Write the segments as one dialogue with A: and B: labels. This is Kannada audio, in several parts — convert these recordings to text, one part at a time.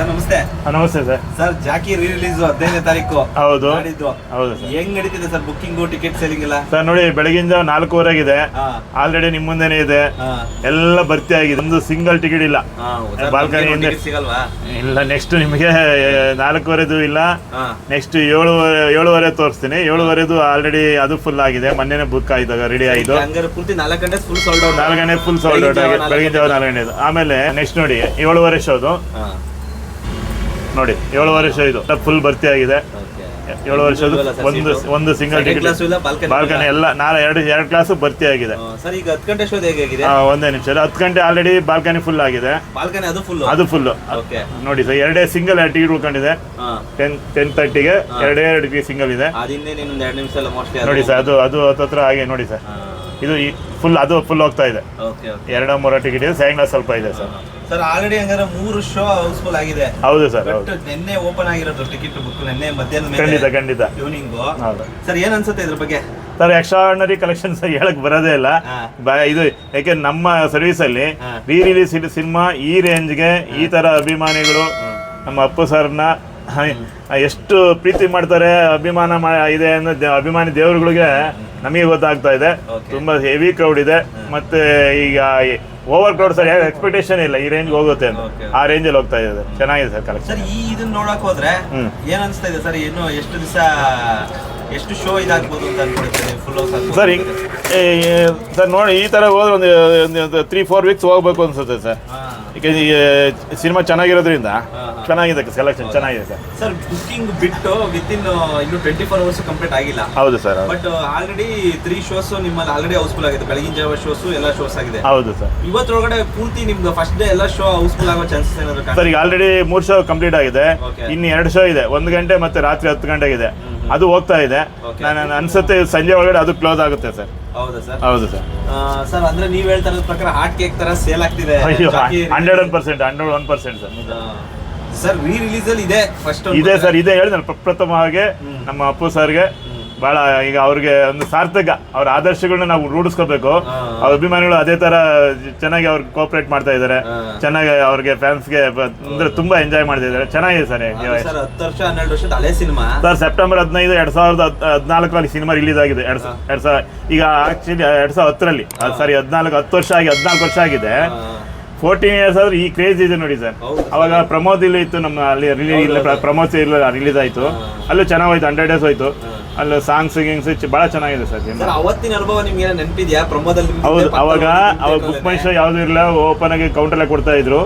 A: ಸರ್ ನಮಸ್ತೆ.
B: ನಮಸ್ತೆ sir.
A: Sir Jackie re release ಹದಿನೈದನೇ ತಾರೀಕು
B: ಹೌದು.
A: ಮಾಡಿದ್ದು
B: ಹೌದು ಸರ್.
A: ಹೆಂಗ್ ನಡೀತಿದೆ ಸರ್ ಬುಕ್ಕಿಂಗು ಟಿಕೆಟ್ ಸೇಲಿಂಗ್ ಎಲ್ಲ?
B: ಸರ್ ನೋಡಿ ಬೆಳಗಿಂದ ನಾಲ್ಕೂವರೆಗಿದೆ.
A: ಇದೆ
B: ಆಲ್ರೆಡಿ ನಿಮ್ಮ ಮುಂದೆನೆ ಇದೆ ಎಲ್ಲ ಭರ್ತಿ ಆಗಿದೆ. ಒಂದು ಸಿಂಗಲ್ ಟಿಕೆಟ್ ಇಲ್ಲ. ಬಾಲ್ಕನಿ
A: ಸಿಗಲ್ವಾ?
B: ಇಲ್ಲ ನೆಕ್ಸ್ಟ್ ನಿಮಗೆ ನಾಲ್ಕೂವರೆದು ಇಲ್ಲ. ನೆಕ್ಸ್ಟ್ ಏಳು ಏಳುವರೆ ತೋರಿಸ್ತೀನಿ. ಏಳುವರೆದು ಆಲ್ರೆಡಿ ಅದು ಫುಲ್ ಆಗಿದೆ. ಮೊನ್ನೆನೆ ಬುಕ್ ಆಯ್ತು ರೆಡಿ ಆಯ್ತು.
A: ಪೂರ್ತಿ ನಾಲ್ಕು ಗಂಟೆ ಫುಲ್ ಸೋಲ್ಡ್ ಔಟ್
B: ನಾಲ್ಕು ಗಂಟೆ ಫುಲ್ ಸೌಂಡ್ ಔಟ್ ಆಗಿ ಬೆಳಗಿನ ಜಾವ ನಾಲ್ಕು ಗಂಟೆದು ಆಮೇಲೆ ನೆಕ್ಸ್ಟ್ ನೋಡಿ ಏಳುವರೆ ಶೋದು ನೋಡಿ ಏಳು ವರ್ಷ ಇದು. ಫುಲ್ ಭರ್ತಿ ಆಗಿದೆ.
A: ಏಳು
B: ಏಳುವರೆ ಶೋದು ಒಂದು ಒಂದು ಸಿಂಗಲ್ ಟಿಕೆಟ್
A: ಬಾಲ್ಕನಿ
B: ಎಲ್ಲ ನಾಳೆ ಎರಡು ಎರಡು ಕ್ಲಾಸ್ ಭರ್ತಿ ಆಗಿದೆ.
A: ಸರ್ ಈಗ ಹತ್ತು ಗಂಟೆ ಶೋದ್ ಹೇಗಾಗಿದೆ
B: ಆ, ಒಂದೇ ನಿಮಿಷ. ಹತ್ತು ಗಂಟೆ ಆಲ್ರೆಡಿ ಬಾಲ್ಕನಿ ಫುಲ್ ಆಗಿದೆ.
A: ಬಾಲ್ಕನಿ ಅದು ಫುಲ್
B: ನೋಡಿ ಸರ್ ಎರಡೇ ಸಿಂಗಲ್ ಟಿಕೆಟ್ ಉಳ್ಕೊಂಡಿದೆ. ಟೆನ್ ಟೆನ್ ತರ್ಟಿಗೆ ಎರಡೇ ಎರಡು ಸಿಂಗಲ್ ಇದೆ.
A: ಎರಡು
B: ನೋಡಿ ಸರ್ ಅದು ಅದು ಹತ್ತತ್ರ ಹಾಗೆ ನೋಡಿ ಸರ್. ಇದು ಫುಲ್ ಅದು ಫುಲ್ ಹೋಗ್ತಾ ಇದೆ.
A: ಓಕೆ
B: ಎರಡು ಮೂರು ಟಿಕೆಟ್ ಇದೆ ಸಾಯಂಕಾಲ ಸ್ವಲ್ಪ ಇದೆ ಸರ್.
A: ಸರ್ ಆಲ್ರೆಡಿ ಹಂಗಾರೆ ಮೂರು ಶೋ ಹೌಸ್ಫುಲ್ ಆಗಿದೆ.
B: ಹೌದು ಸರ್ ಹೌದು.
A: ನಿನ್ನೆ ಓಪನ್ ಆಗಿರೋದು ಟಿಕೆಟ್ ಬುಕ್ ನಿನ್ನೆ ಮಧ್ಯಾಹ್ನ
B: ಖಂಡಿತ
A: ಮೇಲೆ
B: ಖಂಡಿತ
A: ಇವ್ನಿಂಗ್
B: ಹೌದು.
A: ಸರ್ ಏನ್ ಅನ್ಸುತ್ತೆ ಇದ್ರ ಬಗ್ಗೆ?
B: ಸರ್ ಎಕ್ಸ್ಟ್ರಾರ್ನರಿ ಕಲೆಕ್ಷನ್ಸ್ ಹೇಳಕ್ ಬರೋದೇ ಇಲ್ಲ. ಬ- ಇದು ಯಾಕೆ ನಮ್ಮ ಸರ್ವಿಸ್ ಅಲ್ಲಿ. ರೀ ರಿಲೀಸ್ ಸಿನಿಮಾ ಈ ರೇಂಜ್ಗೆ ಈ ತರ ಅಭಿಮಾನಿಗಳು ನಮ್ಮ ಅಪ್ಪು ಸರ್ನ ಎಷ್ಟು ಪ್ರೀತಿ ಮಾಡ್ತಾರೆ ಅಭಿಮಾನ ಮಾ- ಇದೆ ಅನ್ನೋ ದೇ- ಅಭಿಮಾನಿ ದೇವರುಗಳಿಗೆ ನಮಗೆ ಗೊತ್ತಾಗ್ತಾ ಇದೆ. ತುಂಬಾ ಹೆವಿ ಕ್ರೌಡ್ ಇದೆ. ಮತ್ತೆ ಈಗ ಓವರ್ ಕ್ರೌಡ್ ಸರ್ ಎಕ್ಸ್ಪೆಕ್ಟೇಷನ್ ಇಲ್ಲ ಈ ರೇಂಜ್ ಹೋಗುತ್ತೆ ಅಂತ.
A: Okay.
B: ಆ ರೇಂಜಲ್ಲಿ ಹೋಗ್ತಾ ಇದೆ ಚೆನ್ನಾಗಿದೆ ಸರ್ ಕಲೆಕ್ಷನ್
A: ಸರ್ ಈ ಇದನ್ನ ನೋಡಕ್ ಹೋದ್ರೆ
B: ಹ್ಮ್.
A: ಏನ್ ಅನ್ಸ್ತಾ ಇದೆ ಸರ್? ಇನ್ನು ಎಷ್ಟು ದಿವಸ ಎಷ್ಟು ಶೋ ಇದಾಗ್ಬೋದು ಅಂತ ಅನ್ಕೊಂಡಿದ್ದೀರಿ ಫುಲ್ ಹೌಸ್
B: ಸರ್ ಹಿಂಗ್ ಸರ್ ನೋಡಿ ಈ ಥರ ಹೋದ್ರೆ ಒಂದು ತ್ರೀ ಫೋರ್ ವೀಕ್ಸ್ ಹೋಗ್ಬೇಕು ಅನ್ಸುತ್ತೆ ಸರ್ ಈಗ ಸಿನಿಮಾ ಚೆನ್ನಾಗಿರೋದ್ರಿಂದ. ಚೆನ್ನಾಗಿದೆ ಸೆಲೆಕ್ಷನ್ ಚೆನ್ನಾಗಿದೆ ಸರ್
A: ಸರ್ ಬುಕ್ಕಿಂಗ್ ಬಿಟ್ಟು ವಿತ್ ಇನ್ ಇನ್ನು ಟ್ವೆಂಟಿ ಫೋರ್ ಅವರ್ಸ್ ಕಂಪ್ಲೀಟ್ ಆಗಿಲ್ಲ.
B: ಹೌದು sir
A: but already three shows ನಿಮ್ಮಲ್ಲಿ ಆಲ್ರೆಡಿ ಹೌಸ್ಫುಲ್ ಆಗಿದೆ. ಬೆಳಗಿನ ಜಾವ ಶೋಸ್ ಎಲ್ಲ ಶೋಸ್ ಆಗಿದೆ.
B: ಹೌದು ಸರ್
A: ಇವತ್ತೊಳಗಡೆ ಪೂರ್ತಿ ನಿಮ್ದು ಫಸ್ಟ್ ಡೇ ಎಲ್ಲ ಶೋ ಹೌಸ್ಫುಲ್ ಆಗೋ ಚಾನ್ಸಸ್ ಏನಾದ್ರು
B: ಸರ್ ಈಗ ಆಲ್ರೆಡಿ ಮೂರು ಶೋ ಕಂಪ್ಲೀಟ್ ಆಗಿದೆ. ಇನ್ನು ಎರಡು ಶೋ ಇದೆ. ಒಂದು ಗಂಟೆ ಮತ್ತೆ ರಾತ್ರಿ ಹತ್ತು ಗಂಟೆಗಿದೆ. ಅದು ಹೋಗ್ತಾ ಇದೆ. ನಾನು ಅನ್ಸುತ್ತೆ ಸಂಜೆ ಒಳಗಡೆ ಅದು ಕ್ಲೋಸ್ ಆಗುತ್ತೆ ಸರ್.
A: ಹೌದಾ ಸರ್?
B: ಹೌದು ಸರ್.
A: ಸರ್ ಅಂದ್ರೆ ನೀವು ಹೇಳ್ತಾ ಇರೋದ್ ಪ್ರಕಾರ ಹಾಟ್ ಕೇಕ್ ತರ ಸೇಲ್ ಆಗ್ತಿದೆ.
B: ಅಯ್ಯೋ hundred one percent hundred one percent sir.
A: Sir re release ಅಲ್ಲಿ ಇದೆ ಫಸ್ಟ್
B: ಇದೆ ಸರ್ ಇದೆ. ಹೇಳಿದ್ರೆ ಪ್ರಪ್ರಥಮವಾಗಿ ನಮ್ಮ ಅಪ್ಪು ಸರ್ಗೆ. ಬಹಳ ಈಗ ಅವ್ರಿಗೆ ಒಂದು ಸಾರ್ಥಕ ಅವ್ರ ಆದರ್ಶಗಳನ್ನ ನಾವು ರೂಢಿಸ್ಕೋಬೇಕು. ಅವ್ರ ಅಭಿಮಾನಿಗಳು ಅದೇ ತರ ಚೆನ್ನಾಗಿ ಅವ್ರಿಗೆ ಕೋಪರೇಟ್ ಮಾಡ್ತಾ ಇದ್ದಾರೆ. ಚೆನ್ನಾಗಿ ಅವ್ರಿಗೆ ಫ್ಯಾನ್ಸ್ಗೆ ಅಂದ್ರೆ ತುಂಬಾ ಎಂಜಾಯ್ ಮಾಡ್ತಾ ಇದ್ದಾರೆ ಚೆನ್ನಾಗಿದೆ ಸರ್
A: ಹತ್ತು ವರ್ಷ ಹನ್ನೆರಡು ವರ್ಷದ ಹಳೆ ಸಿನಿಮಾ.
B: ಸರ್ ಸೆಪ್ಟೆಂಬರ್ ಹದಿನೈದು ಎರಡ್ ಸಾವಿರದ ಹದಿನಾಲ್ಕರಲ್ಲಿ ಸಿನಿಮಾ ರಿಲೀಸ್ ಆಗಿದೆ. ಎರಡ್ ಎರಡ್ ಸಾವಿರ ಈಗ ಆಕ್ಚುಲಿ ಎರಡ್ ಸಾವಿರದ ಹತ್ತರಲ್ಲಿ. ಸರಿ ಹದಿನಾಲ್ಕು ಹತ್ತು ವರ್ಷ ಆಗಿ ಹದಿನಾಲ್ಕು ವರ್ಷ ಆಗಿದೆ. ಫೋರ್ಟೀನ್ ಇಯರ್ಸ್ ಆದ್ರೆ ಈ ಕ್ರೇಜ್ ಇದೆ ನೋಡಿ ಸರ್. ಅವಾಗ ಪ್ರಮೋದ್ ಇಲ್ಲಿ ಇತ್ತು ನಮ್ಮ ಅಲ್ಲಿ ರಿಲೀಸ್ ಪ್ರಮೋದ್ ಇಲ್ಲ ರಿಲೀಸ್ ಆಯ್ತು. ಅಲ್ಲೂ ಚೆನ್ನಾಗೋಯ್ತು ಹಂಡ್ರೆಡ್ ಡೇಸ್ ಹೋಯ್ತು. ಅಲ್ಲಿ ಸಾಂಗ್ಸ್ ಗಿಂಗ್ಸ್ ಬಹಳ ಚೆನ್ನಾಗಿದೆ ಸರ್
A: ಅವತ್ತಿನ ಅನುಭವ ನಿಮ್ಗೆ ಏನೋ ನೆನಪಿದ್ಯಾ? ಪ್ರಮೋದಲ್ಲಿ
B: ಹೌದು ಅವಾಗ ಅವಾಗ ಬುಕ್ ಮೈ ಶೋ ಯಾವ್ದು ಇರಲಿಲ್ಲ ಓಪನ್ ಆಗಿ ಕೌಂಟರ್ ಕೊಡ್ತಾ ಇದ್ರು.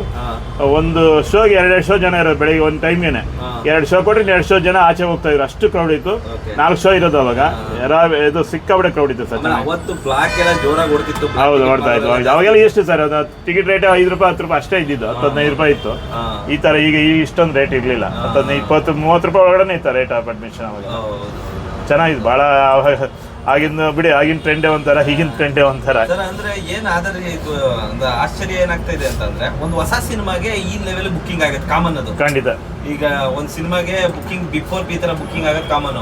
B: ಒಂದು ಶೋಗೆ ಎರಡೆರಡು ಶೋ ಜನ ಇರೋದು ಬೆಳಿಗ್ಗೆ ಒಂದು ಟೈಮ್
A: ಏನೆ.
B: ಎರಡು ಶೋ ಕೊಟ್ರೆ ಎರಡು ಶೋ ಜನ ಆಚೆ ಹೋಗ್ತಾ ಇದ್ರು. ಅಷ್ಟು ಕ್ರೌಡ್ ಇತ್ತು. ನಾಲ್ಕು ಶೋ ಇರೋದು ಅವಾಗ. ಯಾರ ಇದು ಸಿಕ್ಕಾಬಿಡೆ ಕ್ರೌಡ್ ಇತ್ತು ಸರ್
A: ಅವತ್ತು ಬ್ಲಾಕ್ ಎಲ್ಲ ಜೋರಾಗಿ ಹೊಡ್ತಿತ್ತು
B: ಹೌದು ಹೊಡ್ತಾ ಇತ್ತು. ಅವಾಗೆಲ್ಲ ಎಷ್ಟು ಸರ್ ಅದು ಟಿಕೆಟ್ ರೇಟ್ ಐದು ರೂಪಾಯಿ ಹತ್ತು ರೂಪಾಯಿ ಅಷ್ಟೇ ಇದ್ದಿದ್ದು. ಹತ್ತು ಹದಿನೈದು ರೂಪಾಯಿ ಇತ್ತು. ಈ ತರ ಈಗ ಈ ಇಷ್ಟೊಂದು ರೇಟ್ ಇರಲಿಲ್ಲ. ಹತ್ತು ಹದಿನೈದು ಇಪ್ಪತ್ತು ಮೂವತ್ತು ರೂಪಾಯಿ ಒಳಗಡೆ ಇತ್ತು ರೇಟ್ ಆಫ್ ಅಡ್ಮಿಷನ್ ಅವಾಗ.
A: ಹೌದು.
B: ಚೆನ್ನಾಗಿತ್ತು ಭಾಳ ಆಗಿನ ಬಿಡಿ ಆಗಿನ ಟ್ರೆಂಡೇ ಒಂಥರ ಈಗಿನ ಟ್ರೆಂಡೇ ಒಂಥರ
A: ಸರ್ ಅಂದ್ರೆ ಏನ್ ಆದ್ರೆ ಇದು ಒಂದು ಆಶ್ಚರ್ಯ ಏನಾಗ್ತಾ ಇದೆ ಅಂತಂದ್ರೆ ಒಂದು ಹೊಸ ಸಿನಿಮಾಗೆ ಈ ಲೆವೆಲ್ ಬುಕ್ಕಿಂಗ್ ಆಗುತ್ತೆ ಕಾಮನ್ ಅದು
B: ಖಂಡಿತ
A: ಈಗ ಒಂದ್ ಸಿನಿಮಾಗೆ ಬುಕಿಂಗ್ ಬಿಫೋರ್ ಈ ತರ ಬುಕಿಂಗ್ ಆಗೋದ್ ಕಾಮನ್.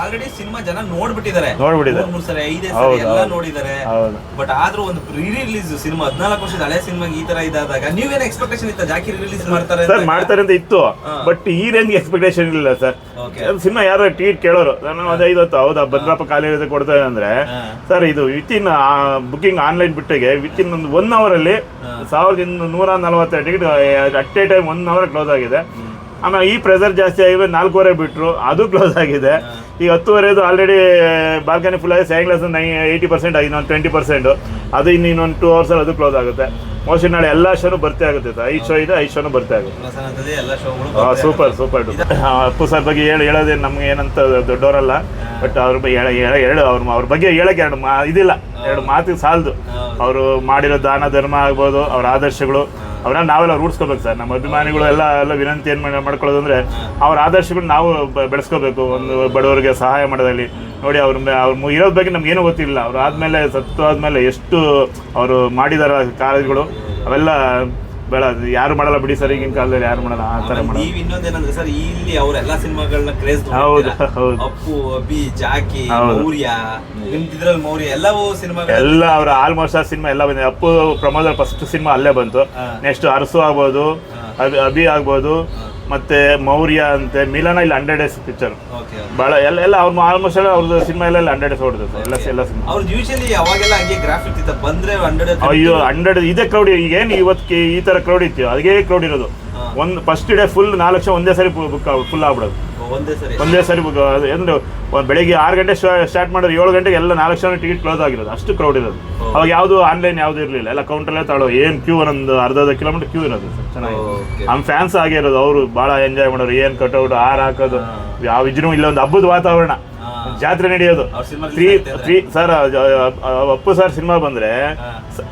A: ಆಲ್ರೆಡಿ ಸಿನಿಮಾ ಜನ ನೋಡ್ಬಿಟ್ಟಿದ್ದಾರೆ.
B: ನೋಡ್ಬಿಟ್ಟಿದ್ದಾರೆ.
A: ಮೂರ್ ಸರಿ ಐದೇ ಸರಿ ಎಲ್ಲ. ನೋಡಿದ್ದಾರೆ. ಬಟ್ ಆದ್ರೂ ಒಂದು ಪ್ರೀ ರಿಲೀಸ್ ಸಿನಿಮಾ ಹದಿನಾಲ್ಕು ವರ್ಷದ ಹಳೆ ಸಿನಿಮಾಗೆ ಈ ತರ ಇದಾದಾಗ ನೀವೇನ್ ಎಕ್ಸ್ಪೆಕ್ಟೇಷನ್ ಇತ್ತ ಜಾಕಿ ರಿಲೀಸ್ ಮಾಡ್ತಾರೆ
B: ಸರ್ ಮಾಡ್ತಾರೆ ಅಂತ ಇತ್ತು. ಬಟ್ ಈ ರೇಂಜ್ ಎಕ್ಸ್ಪೆಕ್ಟೇಷನ್ ಇಲ್ಲ ಸರ್. ಸಿನಿಮಾ ಯಾರು ಟಿಕೆಟ್ ಕೇಳೋರು. ನಾನು ಅದೇ ಐದು ಹೊತ್ತು ಹೌದಾ ಭದ್ರಪ್ಪ ಕಾಲೇಜ್ ಕೊಡ್ತೇವೆ ಕೊಡ್ತಾರೆ ಅಂದ್ರೆ ಸರ್ ಇದು ವಿತ್ ಇನ್ ಬುಕಿಂಗ್ ಆನ್ಲೈನ್ ಬಿಟ್ಟಿಗೆ ವಿತ್ ಇನ್ ಒಂದು ಒನ್ ಅವರ್ ಅಲ್ಲಿ ಸಾವಿರದ ನೂರ ನಲವತ್ತೆರಡು ticket at a time one hour close ಆಗಿದೆ. ಆಮೇಲೆ ಈ ಪ್ರೆಸರ್ ಜಾಸ್ತಿ ಆಗಿದೆ ನಾಲ್ಕೂವರೆ ಬಿಟ್ರು ಅದು ಕ್ಲೋಸ್ ಆಗಿದೆ. ಈಗ ಹತ್ತುವರೆದು ಆಲ್ರೆಡಿ ಬಾಲ್ಕನಿ ಫುಲ್ ಆಗಿ ಸೈಂಗ್ಲಾಸ್ ನೈ ಏಯ್ಟಿ ಪರ್ಸೆಂಟ್ ಆಗಿದೆ ಒಂದು ಟ್ವೆಂಟಿ ಪರ್ಸೆಂಟು ಅದು ಇನ್ನು ಇನ್ನೊಂದು ಟೂ ಅವರ್ಸಲ್ಲಿ ಅದು ಕ್ಲೋಸ್ ಆಗುತ್ತೆ. ಮೋಸ್ಟ್ಲಿ ನಾಳೆ ಎಲ್ಲ ಶೋನು ಬರ್ತೆ ಆಗುತ್ತೆ ಐದು ಶೋ ಇದೆ ಐದು ಶೋನು ಬರ್ತೆ ಆಗುತ್ತೆ. ಸೂಪರ್ ಸೂಪರ್ ಅಪ್ಪು ಸರ್ ಬಗ್ಗೆ ಹೇಳಿ ಹೇಳೋದೇ ನಮ್ಗೆ ಏನಂತ ದೊಡ್ಡವರಲ್ಲ. ಬಟ್ ಅವ್ರ ಬಗ್ಗೆ ಹೇಳು ಅವ್ರ ಅವ್ರ ಬಗ್ಗೆ ಹೇಳಕ್ಕೆ ಎರಡು ಮಾ ಇದಿಲ್ಲ. ಎರಡು ಮಾತಿಗೆ ಸಾಲದು. ಅವರು ಮಾಡಿರೋ ದಾನ ಧರ್ಮ ಆಗ್ಬೋದು ಅವ್ರ ಆದರ್ಶಗಳು. ಅವನ್ನ ನಾವೆಲ್ಲ ರೂಢಿಸ್ಕೋಬೇಕು ಸರ್. ನಮ್ಮ ಅಭಿಮಾನಿಗಳು ಎಲ್ಲ ಎಲ್ಲ ವಿನಂತಿ ಏನು ಮಾಡ್ಕೊಳ್ಳೋದು ಅಂದರೆ ಅವ್ರ ಆದರ್ಶಗಳು ನಾವು ಬೆಳೆಸ್ಕೋಬೇಕು. ಒಂದು ಬಡವರಿಗೆ ಸಹಾಯ ಮಾಡೋದಲ್ಲಿ ನೋಡಿ ಅವ್ರ ಅವ್ರ ಇರೋದ್ರ ಇರೋದ್ ಬಗ್ಗೆ ನಮ್ಗೇನು ಗೊತ್ತಿಲ್ಲ. ಅವ್ರು ಆದ್ಮೇಲೆ ಸತ್ತು ಆದ್ಮೇಲೆ ಎಷ್ಟು ಅವರು ಮಾಡಿದಾರ ಕಾರ್ಯಗಳು ಅವೆಲ್ಲ ಬೇಡ ಅದು ಯಾರು ಮಾಡಲ್ಲ ಬಿಡಿ ಸರ್ ಈಗಿನ ಕಾಲದಲ್ಲಿ ಯಾರು ಮಾಡಲ್ಲ ಆ
A: ತರ
B: ಮಾಡಲ್ಲ.
A: ನೀವ್ ಇನ್ನೊಂದೇನಂದ್ರೆ ಸರ್ ಇಲ್ಲಿ ಅವ್ರ ಎಲ್ಲಾ ಸಿನಿಮಾಗಳನ್ನ ಕ್ರೇಜ್
B: ಹೌದು, ಹೌದು.
A: ಅಪ್ಪು ಅಭಿ ಜಾಕಿ. ಮೌರ್ಯ ನಿಮ್ದಿದ್ರಲ್ಲಿ ಮೌರ್ಯ ಎಲ್ಲವೂ ಸಿನಿಮಾ
B: ಎಲ್ಲ ಅವ್ರ ಆಲ್ಮೋಸ್ಟ್ ಆ ಸಿನಿಮಾ ಎಲ್ಲ ಬಂದಿದೆ. ಅಪ್ಪು ಪ್ರಮೋದ್ ಫಸ್ಟ್ ಸಿನಿಮಾ ಅಲ್ಲೇ ಬಂತು. ನೆಕ್ಸ್ಟ್ ಅರಸು ಆಗ್ಬೋದು ಅಭಿ ಅಭಿ ಆಗ್ಬೋದು ಮತ್ತೆ ಮೌರ್ಯ ಅಂತೆ ಮಿಲನ ಇಲ್ಲಿ ಹಂಡ್ರೆಡ್ ಡೇಸ್ ಪಿಕ್ಚರ್ ಭಾಳ ಎಲ್ಲ ಎಲ್ಲ ಅವ್ರ ಆಲ್ಮೋಸ್ಟ್ ಎಲ್ಲ ಅವ್ರದ್ದು ಸಿನಿಮಾ ಎಲ್ಲ ಹಂಡ್ರೆಡ್ ಡೇಸ್ ಓಡಿದ್ರು ಎಲ್ಲ ಎಲ್ಲ ಸಿನಿಮಾ
A: ಅವ್ರದ್ದು ಯೂಶಲಿ ಅವಾಗೆಲ್ಲ ಹಂಗೆ ಗ್ರಾಫಿಕ್ ಬಂದ್ರೆ ಹಂಡ್ರೆಡ್
B: ಅಯ್ಯೋ ಹಂಡ್ರೆಡ್ ಇದೇ ಕ್ರೌಡ್ ಈಗ ಏನು ಇವತ್ತಿಗೆ ಈ ಥರ ಕ್ರೌಡ್ ಇತ್ತು ಅದೇ ಕ್ರೌಡ್ ಇರೋದು. ಒಂದು ಫಸ್ಟ್ ಡೇ ಫುಲ್ ನಾಲ್ಕು ಲಕ್ಷ ಒಂದೇ ಸರಿ ಬುಕ್ ಫುಲ್ ಆಗ್ಬಿಡೋದು.
A: ಒಂದೇ ಸರಿ.
B: ಒಂದೇ ಸರಿ ಬುಕ್ ಬೆಳಿಗ್ಗೆ ಆರು ಗಂಟೆ ಸ್ಟಾರ್ಟ್ ಮಾಡಿದ್ರೆ ಏಳು ಗಂಟೆಗೆ ಎಲ್ಲ ನಾಲ್ಕು ಲಕ್ಷ ಟಿಕೆಟ್ ಕ್ಲೋಸ್ ಆಗಿರೋದು. ಅಷ್ಟು ಕ್ರೌಡ್ ಇರೋದು. ಅವಾಗ ಯಾವುದು ಆನ್ಲೈನ್ ಯಾವುದು ಇರಲಿಲ್ಲ. ಎಲ್ಲ ಕೌಂಟರ್ಲೇ ತಾಳೋ ಏನು ಕ್ಯೂ ಒಂದು ಅರ್ಧ ಅರ್ಧ ಕಿಲೋಮೀಟರ್ ಕ್ಯೂ ಇರೋದು. ಸರ್ ಚೆನ್ನಾಗಿ. ನಮ್ಮ ಫ್ಯಾನ್ಸ್ ಆಗಿರೋದು ಅವರು ಭಾಳ ಎಂಜಾಯ್ ಮಾಡೋರು. ಏನು ಕಟ್ಔಟ್ ಹಾರ ಹಾಕೋದು. ಯಾವ ಇದ್ರೂ ಇಲ್ಲ ಒಂದು ಹಬ್ಬದ ವಾತಾವರಣ. ಜಾತ್ರೆ ನಡೆಯೋದು.
A: ಅವ್ರ
B: three three sir Appu sir cinema ಬಂದ್ರೆ.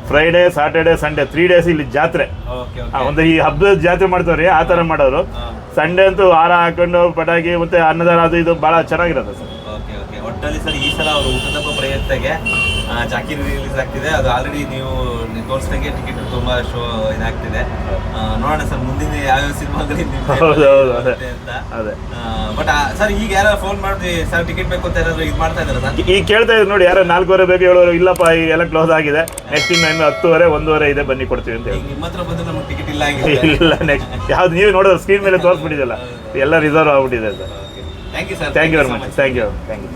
B: Friday Saturday Sunday three days ಇಲ್ಲಿ ಜಾತ್ರೆ. ಒಂದು ಈ ಹಬ್ಬದ ಜಾತ್ರೆ ಮಾಡ್ತಾವ್ರಿ ಆ ಥರ ಮಾಡೋರು. ಸಂಡೇ ಅಂತೂ ವಾರ ಹಾಕೊಂಡು ಪಟಾಕಿ ಮತ್ತೆ ಅನ್ನದಾನ ಅದು ಇದು ಭಾಳ ಚೆನ್ನಾಗಿರುತ್ತೆ ಸರ್
A: ಪ್ರಯತ್ನಗೆ ಆ, ರಿಲೀಸ್ ಆಗ್ತಿದೆ. ಅದು ಆಲ್ರೆಡಿ ನೀವು ತೋರಿಸ್ದಂಗೆ ಟಿಕೆಟ್ ತುಂಬಾ ಶೋ ಇದಾಗ್ತಿದೆ. ನೋಡೋಣ ಸರ್ ಮುಂದಿನ ಯಾವ ಸಿನಿಮಾಗಳಿಗೆ
B: ಹೌದು, ಹೌದು, ಅದೇ.
A: ಅಂತ
B: ಅದೇ
A: ಬಟ್ ಸರ್ ಈಗ ಯಾರು ಫೋನ್ ಮಾಡಿ ಸರ್ ಟಿಕೆಟ್ ಬೇಕು ಅಂತ ಏನಾದ್ರು ಇದು ಮಾಡ್ತಾ ಇದಾರೆ ಸರ್?
B: ಈಗ ಕೇಳ್ತಾ ಇದ್ರು ನೋಡಿ ಯಾರು ನಾಲ್ಕೂವರೆ ಬೇಕು ಏಳುವರೆ ಇಲ್ಲಪ್ಪ ಈಗ ಎಲ್ಲ ಕ್ಲೋಸ್ ಆಗಿದೆ. ನೆಕ್ಸ್ಟ್ ಇನ್ನು ಇನ್ನು ಹತ್ತುವರೆ ಒಂದೂವರೆ ಇದೆ ಬನ್ನಿ ಕೊಡ್ತೀವಿ ಅಂತ ಹೇಳಿ.
A: ನಿಮ್ಮ ಹತ್ರ ಬಂದ್ರೆ ನಮ್ಗೆ ಟಿಕೆಟ್ ಇಲ್ಲ
B: ಇಲ್ಲ ನೆಕ್ಸ್ಟ್ ಯಾವ್ದು ನೀವು ನೋಡೋದು ಸ್ಕ್ರೀನ್ ಮೇಲೆ ತೋರಿಸ್ಬಿಟ್ಟಿದ್ದಲ್ಲ. ಎಲ್ಲ ರಿಸರ್ವ್ ಆಗ್ಬಿಟ್ಟಿದೆ sir.
A: Thank you sir
B: thank you very much thank you thank you